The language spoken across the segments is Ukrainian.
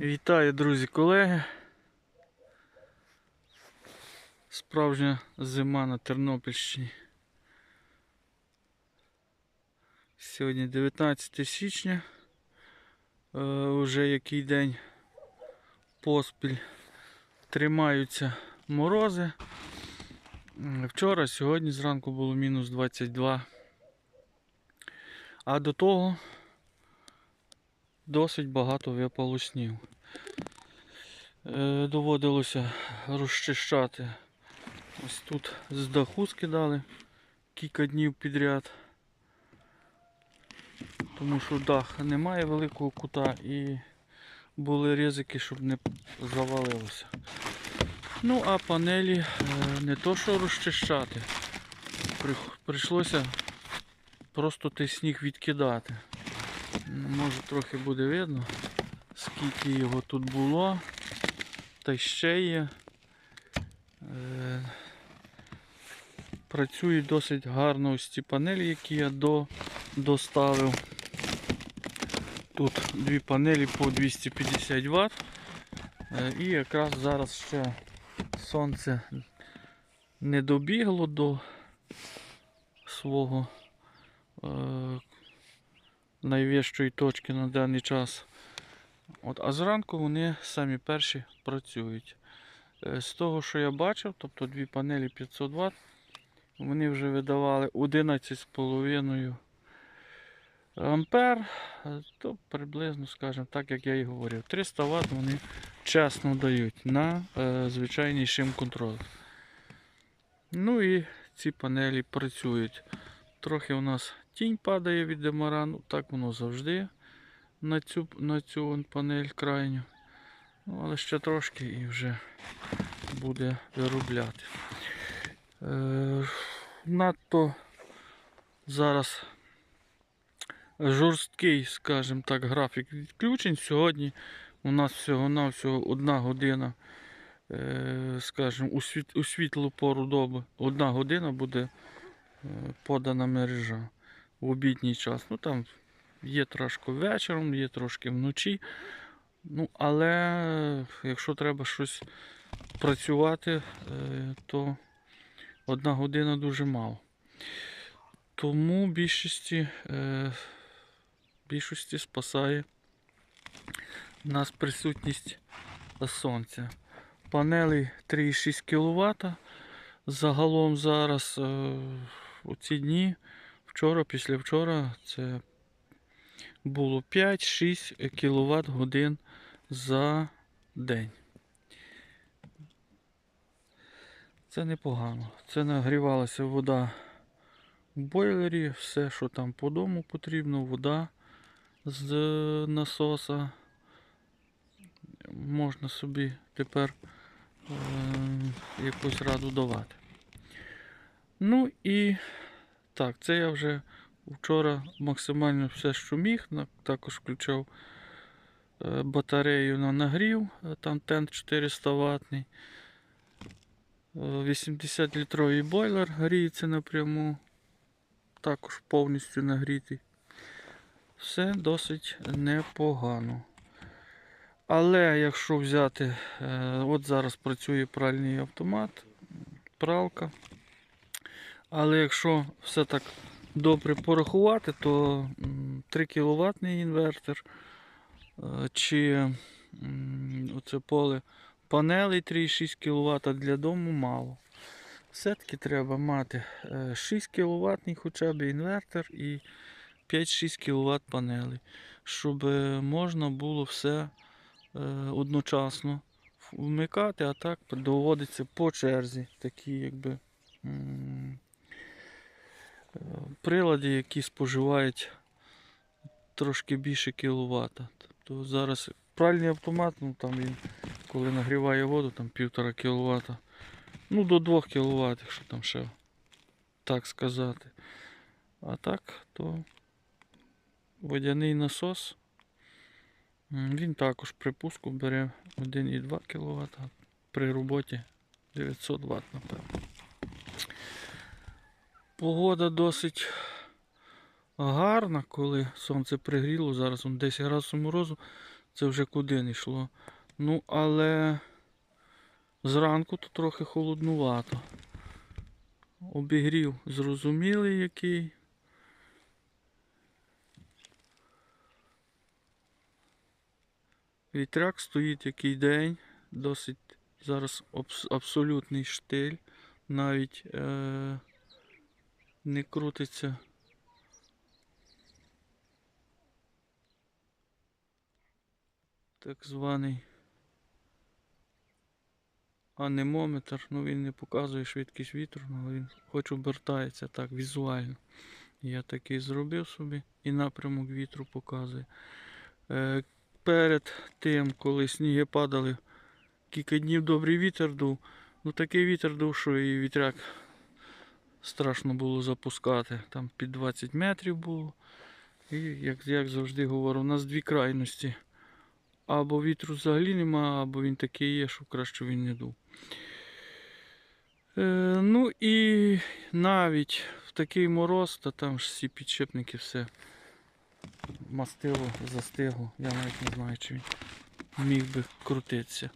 Вітаю, друзі, колеги. Справжня зима на Тернопільщині. Сьогодні 19 січня. Е, уже який день поспіль тримаються морози. Вчора, сьогодні зранку було мінус 22. А до того досить багато випало снігу. Е, доводилося розчищати. Ось тут з даху скидали кілька днів підряд. Тому що дах не має великого кута і були ризики, щоб не завалилося. Ну, а панелі е, не то що розчищати. Прийшлося просто той сніг відкидати. Ну, Може трохи буде видно, скільки його тут було. Та ще є. Е, Працюють досить гарно ось ці панелі, які я до, доставив. Тут дві панелі по 250 Вт. Е, І якраз зараз ще сонце не добігло до свого е, найвищої точки на даний час. От, а зранку вони самі перші працюють. Е, З того, що я бачив, тобто дві панелі 500 Вт, вони вже видавали 11,5 ампер, е, то приблизно, скажімо так, як я і говорив, 300 Вт вони чесно дають на е, звичайний шим контроль. Ну і ці панелі працюють. Трохи у нас тінь падає від демара, ну так воно завжди на цю, на цю панель крайню. Ну, але ще трошки і вже буде виробляти. Е, надто зараз жорсткий, скажімо так, графік відключень. Сьогодні у нас всього-навсього одна година, е, скажімо, у, світ, у світлу пору доби. Одна година буде е, подана мережа в обідній час. Ну там Є трошки вечором, є трошки вночі. Ну, але е, якщо треба щось працювати, е, то одна година дуже мало. Тому більшості, е, більшості спасає нас присутність сонця. Панелі 3,6 кВт. Загалом зараз у ці дні, вчора, післявчора, це було 5-6 кВт годин за день. Це непогано. Це нагрівалася вода в бойлері, все, що там по дому потрібно, вода з насоса. Можна собі тепер е, якусь раду давати. Ну і так, це я вже Вчора максимально все, що міг, також включав е, батарею на нагрів, е, там тент 400 ватний. 80 літровий бойлер гріється напряму, також повністю нагрітий. Все досить непогано. Але якщо взяти, е, от зараз працює пральний автомат, пралка. Але якщо все так добре порахувати, то 3 кВт інвертор е, чи оце поле панелей 3,6 кВт для дому мало. Все-таки треба мати е, 6 кВт хоча б інвертор і 5-6 кВт панелей, щоб е, можна було все е, одночасно вмикати, а так доводиться по черзі такі якби. М, прилади, які споживають трошки більше кіловата. Тобто зараз пральний автомат, ну там він коли нагріває воду, там 1,5 кВт. Ну до 2 кВт, якщо там ще так сказати. А так, то водяний насос. Він також при пуску бере 1,2 кВт, при роботі 900 Вт, напевно. Погода досить гарна, коли сонце пригріло. Зараз он 10 градусів морозу. Це вже куди не йшло. Ну, але зранку то трохи холоднувато. Обігрів зрозумілий який. Вітряк стоїть який день, досить зараз абс- абсолютний штиль, навіть е- не крутиться. Так званий анемометр, ну він не показує швидкість вітру, але він хоч обертається так візуально. Я такий зробив собі і напрямок вітру показує. Е, перед тим, коли сніги падали, кілька днів добрий вітер дув. Ну такий вітер дув, що і вітряк страшно було запускати. Там під 20 метрів було. І як, як завжди говорю, у нас дві крайності. Або вітру взагалі нема, або він такий є, що краще він не дув. Е, ну і навіть в такий мороз, та там ж всі підшипники все мастило, застигло. Я навіть не знаю, чи він міг би крутитися.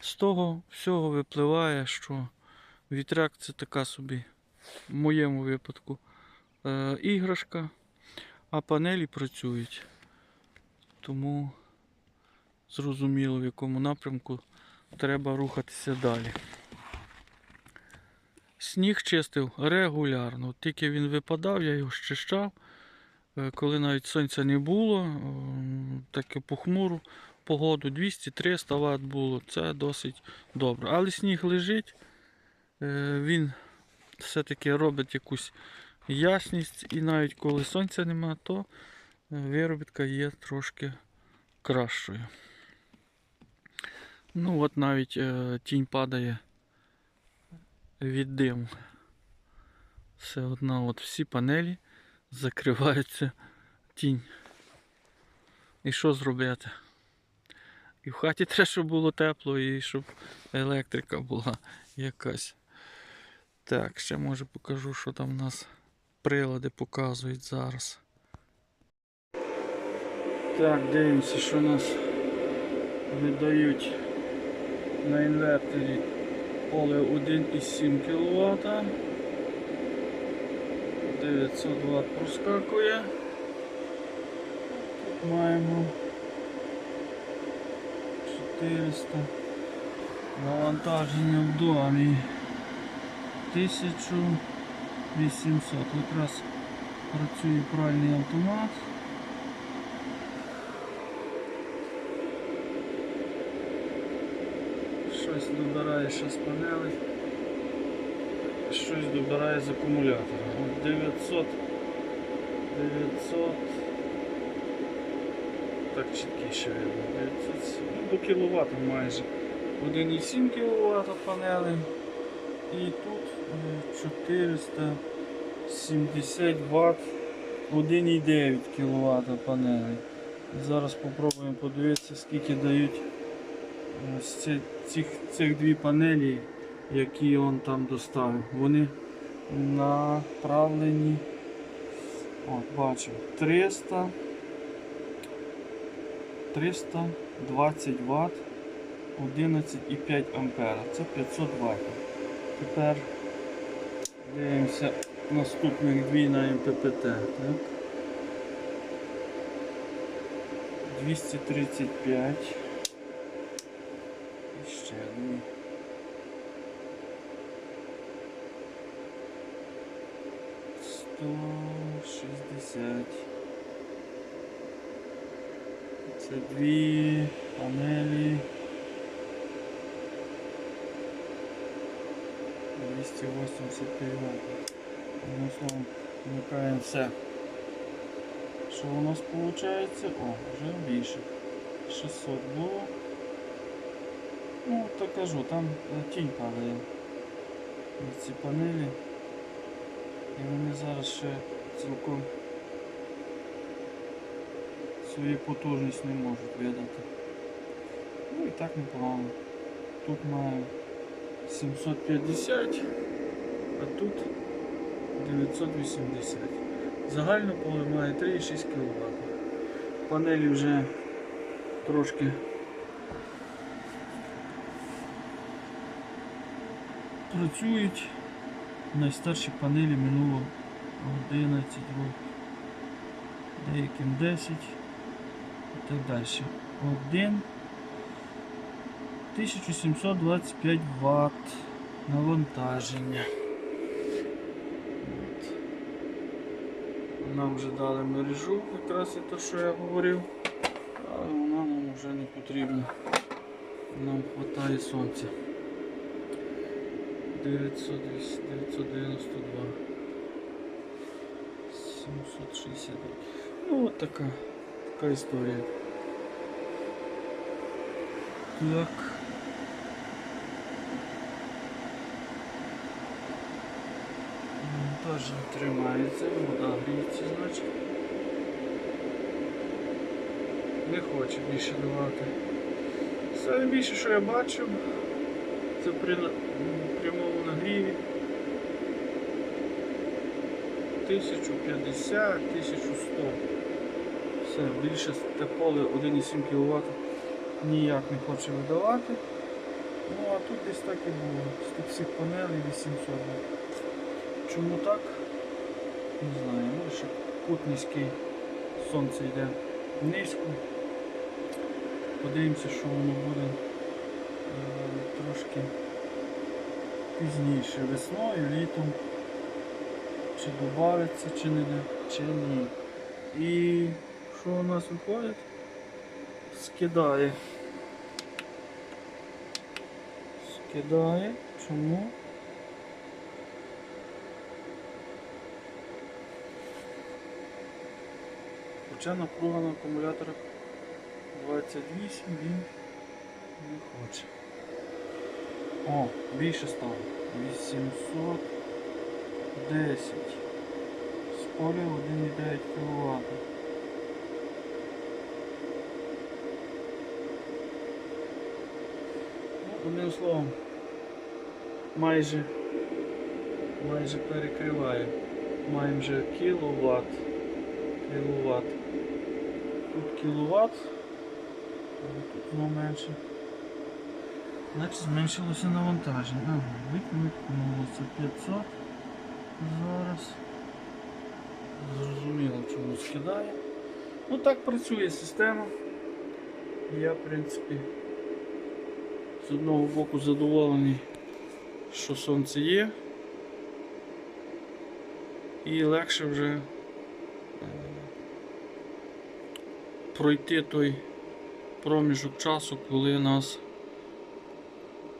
З того всього випливає, що вітряк це така собі, в моєму випадку, е, іграшка, а панелі працюють. Тому зрозуміло, в якому напрямку треба рухатися далі. Сніг чистив регулярно. Тільки він випадав, я його щищав. Е, Коли навіть сонця не було, ем, таке похмуру погоду 200-300 Вт було, це досить добре. Але сніг лежить, е, він все-таки робить якусь ясність, і навіть коли сонця нема, то е, виробітка є трошки кращою. Ну от навіть е, тінь падає від диму. Все одна, от всі панелі закриваються тінь. І що зробити? І в хаті треба, щоб було тепло, і щоб електрика була якась. Так, ще може покажу, що там у нас прилади показують зараз. Так, дивимося, що нас видають на інверторі поле 1,7 кВт. 900 Вт проскакує. Тут маємо 400 навантаження в домі 1800. Якраз працює пральний автомат. Щось добирає ще з панелей. Щось добирає з акумулятора. От 900. 900. Так чіткіше видно. 900, ну, до кіловата майже. 1,7 кВт панели. І тут 470 Вт 1,9 кВт панелей. Зараз спробуємо подивитися, скільки дають е, цих, цих дві панелі, які он там доставив. Вони направлені. От, бачимо, 300 320 Вт 11,5 ампера. Це 500 Вт. Тепер дивимося наступних дві на МППТ. Так? 235. І ще одні. Сто шістдесят. Це дві панелі. 285 Вт. Одним словом, вмикаємо все. Що у нас виходить? О, вже більше. 600 було. Ну, так кажу, там е, тінь падає на ці панелі. І вони зараз ще цілком свою потужність не можуть видати. Ну і так непогано. Тут маю 750, а тут 980. Загально поле має 3,6 кВт. Панелі вже трошки працюють. Найстарші панелі минуло 11 років, деяким 10 і так далі. Один 1725 Вт навантаження. От. Нам вже дали мережу, якраз і те, що я говорив, але вона нам вже не потрібна. Нам вистачає сонця. 900, 992. 760. Ну от така, така історія. Так. Теж тримається, вода гріється, значить. Не хоче більше давати. Саме більше, що я бачив, це при прямому нагріві 1050, 1100. Все, більше те поле 1,7 кВт ніяк не хоче видавати. Ну а тут десь так і було. З тих всіх панелей 800. Чому так? Не знаю. Може ще кут сонце йде низько. Подивимося, що воно буде е, трошки пізніше, весною, літом. Чи додається, чи не чи ні. І що у нас виходить? Скидає. Скидає. Чому? Хоча напруга на акумуляторах 28 він не хоче. О, більше стало. 810. З поля 1,9 кВт. Ну, одним словом, майже, майже перекриває. Маємо вже кіловат. Кіловат. Тут кіловат, тут знову менше. Значить зменшилося навантаження. Ага, викнулося 500 зараз. Зрозуміло, чому скидає. Ну так працює система. Я, в принципі, з одного боку задоволений, що сонце є. І легше вже е, пройти той проміжок часу, коли у нас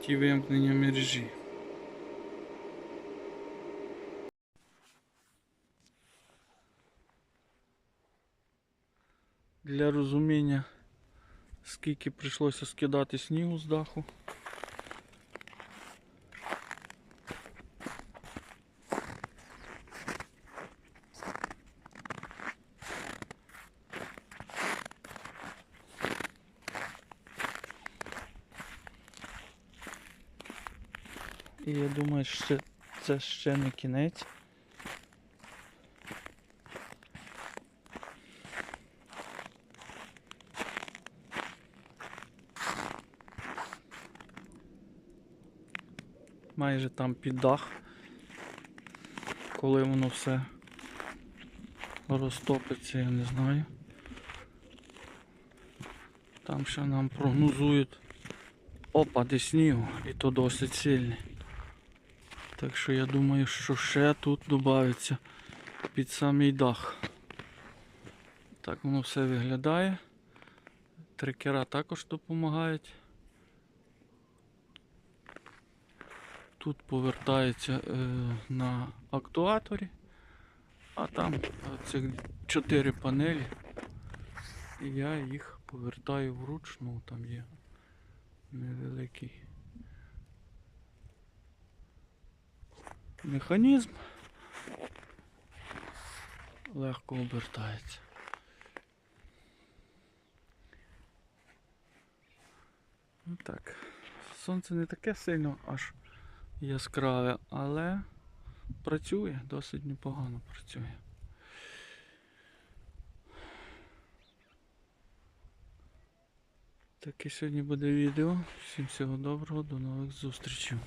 ті вимкнення мережі. Для розуміння, скільки прийшлося скидати снігу з даху. І я думаю, що це, ще не кінець. Майже там під дах, коли воно все розтопиться, я не знаю. Там ще нам прогнозують опади снігу і то досить сильний. Так що я думаю, що ще тут додається під самий дах. Так воно все виглядає. Трекера також допомагають. Тут повертається е, на актуаторі, а там цих чотири панелі. І я їх повертаю вручну, там є невеликий механізм легко обертається. Ну так, сонце не таке сильно аж яскраве, але працює, досить непогано працює. Таке сьогодні буде відео. Всім всього доброго, до нових зустрічей.